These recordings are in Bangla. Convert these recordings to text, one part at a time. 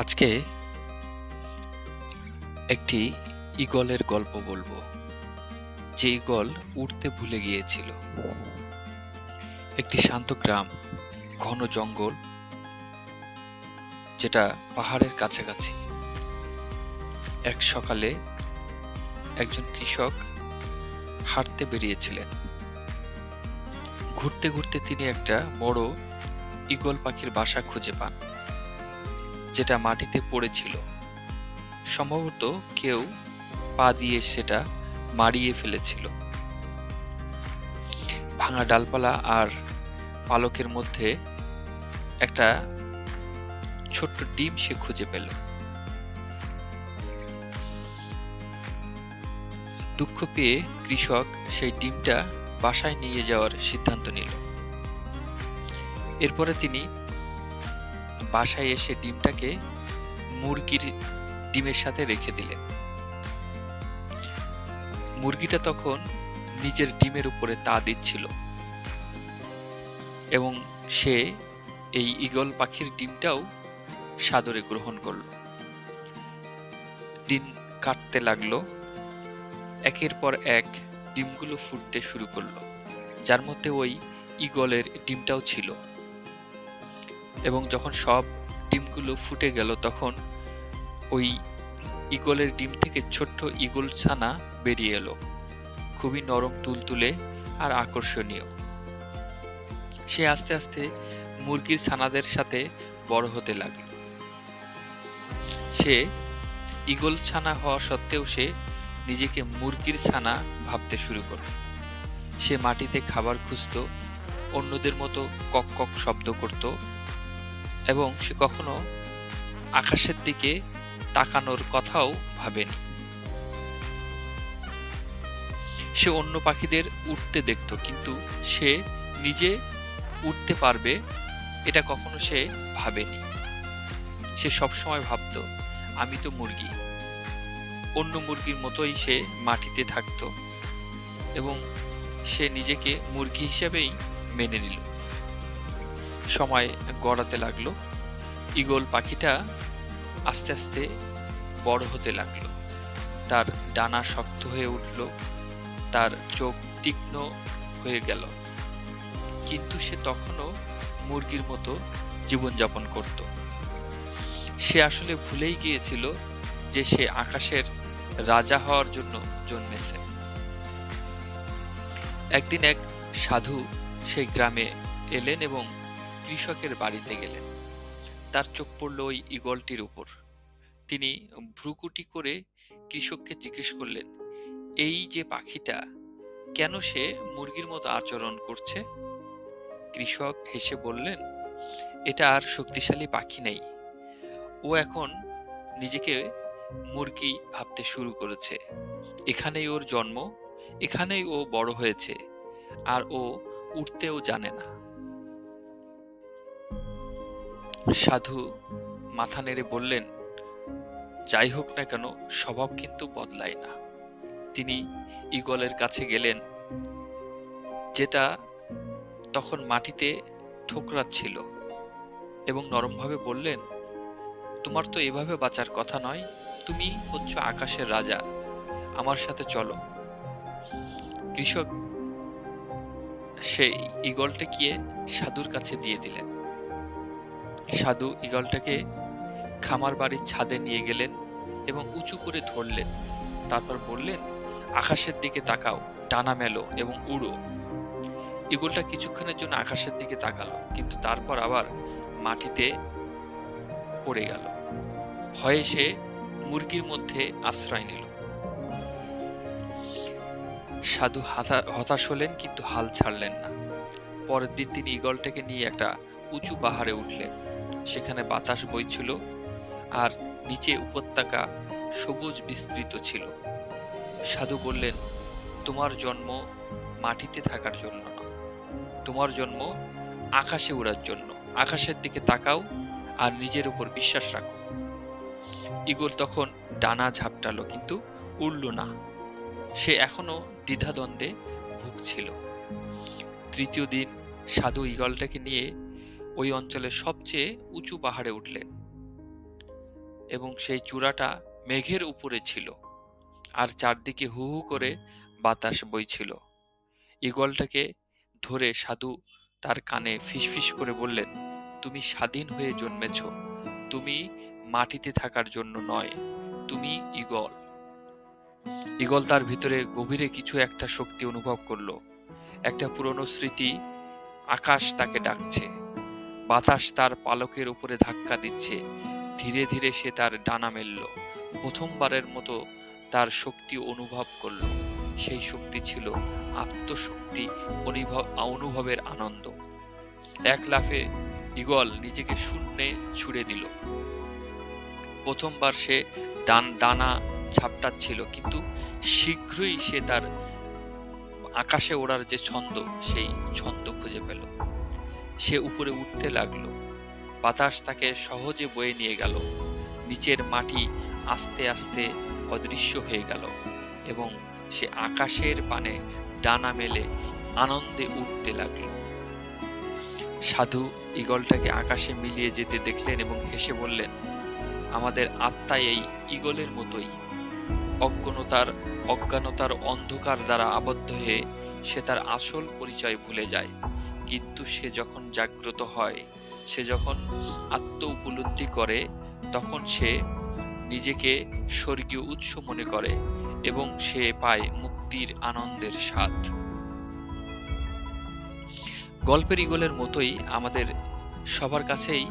আজকে একটি ঈগলের গল্প বলব, যে ঈগল উড়তে ভুলে গিয়েছিল। একটি শান্ত গ্রাম, ঘন জঙ্গল, যেটা পাহাড়ের কাছাকাছি। এক সকালে একজন কৃষক হাঁটতে বেরিয়েছিলেন। ঘুরতে ঘুরতে তিনি একটা বড় ঈগল পাখির বাসা খুঁজে পান। যেটা মাটিতে পড়েছিল। সম্ভবত কেউ পা দিয়ে সেটা মারিয়ে ফেলেছিল। ভাঙা ডালপালা আর পালকের মধ্যে একটা ছোট্ট ডিম সে খুঁজে পেল। দুঃখ পেয়ে কৃষক সেই ডিমটা বাসায় নিয়ে যাওয়ার সিদ্ধান্ত নিল। এরপরে তিনি বাসায় এসে ডিমটাকে মুরগির ডিমের সাথে রেখে দিলেন। মুরগিটা তখন নিজের ডিমের উপরে তা দিচ্ছিল এবং সে এই ঈগল পাখির ডিমটাও সাদরে গ্রহণ করল। দিন কাটতে লাগল। একের পর এক ডিমগুলো ফুটতে শুরু করল, যার মধ্যে ওই ঈগলের ডিমটাও ছিল। এবং যখন সব ডিমগুলো ফুটে গেল, তখন ওই ঈগলের ডিম থেকে ছোট্ট ঈগল ছানা বেরিয়ে এলো। খুবই নরম, তুলতুলে আর আকর্ষণীয়। সে আস্তে আস্তে মুরগির ছানাদের সাথে বড় হতে লাগল। সে ঈগল ছানা হওয়া সত্ত্বেও সে নিজেকে মুরগির ছানা ভাবতে শুরু করল। সে মাটিতে খাবার খুঁজত, অন্যদের মতো কক কক শব্দ করত এবং সে কখনো আকাশের দিকে তাকানোর কথাও ভাবেনি। সে অন্য পাখিদের উঠতে দেখত, কিন্তু সে নিজে উঠতে পারবে এটা কখনো সে ভাবেনি। সে সবসময় ভাবত, আমি তো মুরগি। অন্য মুরগির মতোই সে মাটিতে থাকত এবং সে নিজেকে মুরগি হিসেবেই মেনে নিল। সময় গড়াতে লাগল। ঈগল পাখিটা আস্তে আস্তে বড় হতে লাগল। তার ডানা শক্ত হয়ে উঠল। তার চোখ তীক্ষ্ণ হয়ে গেল। কিন্তু সে তখনও মুরগির মতো জীবনযাপন করত। সে আসলে ভুলেই গিয়েছিল যে সে আকাশের রাজা হওয়ার জন্য জন্মেছে। একদিন এক সাধু সেই গ্রামে এলেন এবং কৃষকের বাড়িতে গেলেন। তার চোখ পড়ল ওই ঈগলটির উপর। তিনি ভ্রুকুটি করে কৃষককে জিজ্ঞেস করলেন, এই যে পাখিটা, কেন সে মুরগির মতো আচরণ করছে? কৃষক হেসে বললেন, এটা আর শক্তিশালী পাখি নেই। ও এখন নিজেকে মুরগি ভাবতে শুরু করেছে। এখানেই ওর জন্ম, এখানেই ও বড় হয়েছে, আর ও উঠতেও জানে না। সাধু মাথা নেড়ে বললেন, যাই হোক না কেন, স্বভাব কিন্তু বদলায় না। তিনি ঈগলের কাছে গেলেন, যেটা তখন মাটিতে ঠোকরাচ্ছিল এবং নরমভাবে বললেন, তোমার তো এভাবে বাঁচার কথা নয়, তুমি হচ্ছ আকাশের রাজা, আমার সাথে চলো। কৃষক সেই ঈগলটা গিয়ে সাধুর কাছে দিয়ে দিলেন। সাধু ঈগলটাকে খামার বাড়ির ছাদে নিয়ে গেলেন এবং উঁচু করে ধরলেন। তারপর বললেন, আকাশের দিকে তাকাও, ডানা মেলো এবং উড়ো। ঈগলটা কিছুক্ষণের জন্য আকাশের দিকে তাকালো, কিন্তু তারপর আবার মাটিতে পড়ে গেল। ভয়ে সে মুরগির মধ্যে আশ্রয় নিল। সাধু হতাশ হলেন কিন্তু হাল ছাড়লেন না। পরের দিন তিনি ঈগলটাকে নিয়ে একটা উঁচু পাহাড়ে উঠলেন। সেখানে বাতাস বইছিল আর নিচে উপত্যকা সবুজ বিস্তৃত ছিল। সাধু বললেন, তোমার জন্ম মাটিতে থাকার জন্য তোমার জন্ম আকাশে উড়ার জন্য। আকাশের দিকে তাকাও আর নিজের উপর বিশ্বাস রাখো। ইগল তখন ডানা ঝাপটালো, কিন্তু উড়ল না। সে এখনও দ্বিধাদ্বন্দ্বে ভুগছিল। তৃতীয় দিন সাধু ইগলটাকে নিয়ে ওই অঞ্চলের সবচেয়ে উঁচু পাহাড়ে উঠলেন এবং সেই চূড়াটা মেঘের উপরে ছিল আর চারদিকে হু হু করে বাতাস বইছিল। ঈগলটাকে ধরে সাধু তার কানে ফিসফিস করে বললেন, তুমি স্বাধীন হয়ে জন্মেছ। তুমি মাটিতে থাকার জন্য নয়, তুমি ঈগল। ঈগল তার ভিতরে গভীরে কিছু একটা শক্তি অনুভব করল। একটা পুরনো স্মৃতি আকাশ তাকে ডাকছে। বাতাস তার পালকের উপরে ধাক্কা দিচ্ছে। ধীরে ধীরে সে তার ডানা মেলল। প্রথমবারের মতো তার শক্তি অনুভব করল। সেই শক্তি ছিল আত্মশক্তি, অনুভব, অনুভবের আনন্দ। এক লাফে ইগল নিজেকে শূন্যে ছুড়ে দিল। প্রথমবার সে ডান দানা ঝাপটাচ্ছিল কিন্তু শীঘ্রই সে তার আকাশে ওড়ার যে ছন্দ, সেই ছন্দ খুঁজে পেল। সে উপরে উঠতে লাগল। বাতাস তাকে সহজে বয়ে নিয়ে গেল। নিচের মাটি আস্তে আস্তে অদৃশ্য হয়ে গেল এবং সে আকাশের পানে ডানা মেলে আনন্দে উঠতে লাগল। সাধু ঈগলটাকে আকাশে মিলিয়ে যেতে দেখলেন এবং হেসে বললেন, আমাদের আত্মা এই ঈগলের মতোই। অজ্ঞানতার অজ্ঞানতার অন্ধকার দ্বারা আবদ্ধ হয়ে সে তার আসল পরিচয় ভুলে যায়। কিন্তু সে যখন জাগ্রত হয়, সে যখন আত্ম উপলব্ধি করে, তখন সে নিজেকে স্বর্গীয় উৎস মনে করে এবং সে পায় মুক্তির আনন্দের স্বাদ। গল্পের ইগলের মতোই আমাদের সবার কাছেই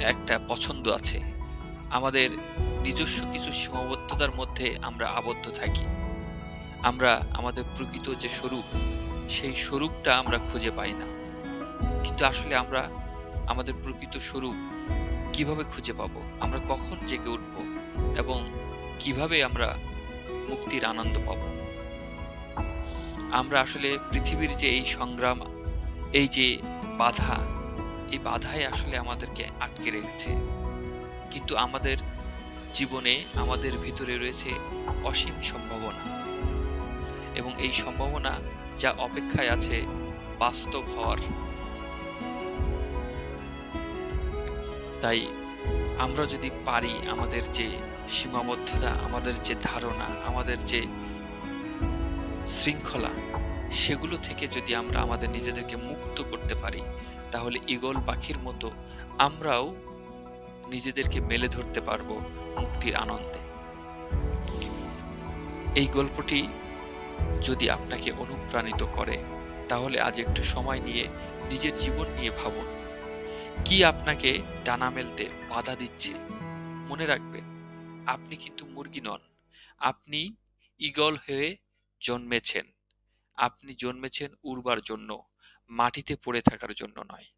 একটা পছন্দ আছে। আমাদের নিজস্ব কিছু সীমাবদ্ধতার মধ্যে আমরা আবদ্ধ থাকি। আমরা আমাদের প্রকৃত যে স্বরূপ, সেই স্বরূপটা আমরা খুঁজে পাই না। কিন্তু আসলে আমরা আমাদের প্রকৃত স্বরূপ কীভাবে খুঁজে পাব? আমরা কখন জেগে উঠব? এবং কীভাবে আমরা মুক্তির আনন্দ পাব? আমরা আসলে পৃথিবীর যে এই সংগ্রাম, এই যে বাধা, এই বাধাই আসলে আমাদেরকে আটকে রেখেছে। কিন্তু আমাদের জীবনে আমাদের ভিতরে রয়েছে অসীম সম্ভাবনা। এবং এই সম্ভাবনা যা অপেক্ষায় আছে বাস্তব হওয়ার তাই আমরা যদি পারি আমাদের যে সীমাবদ্ধতা, আমাদের যে ধারণা, আমাদের যে শৃঙ্খলা, সেগুলো থেকে যদি আমরা আমাদের নিজেদেরকে মুক্ত করতে পারি, তাহলে ঈগল পাখির মতো আমরাও নিজেদেরকে মেলে ধরতে পারব মুক্তির আনন্দে। এই গল্পটি যদি আপনাকে অনুপ্রাণিত করে, তাহলে আজ একটু সময় নিয়ে নিজের জীবন নিয়ে ভাবুন। কি আপনাকে ডানা মেলতে বাধা দিচ্ছে? মনে রাখবেন, আপনি কিন্তু মুরগি নন। আপনি ইগল হয়ে জন্মেছেন। আপনি জন্মেছেন উড়বার জন্য, মাটিতে পড়ে থাকার জন্য নয়।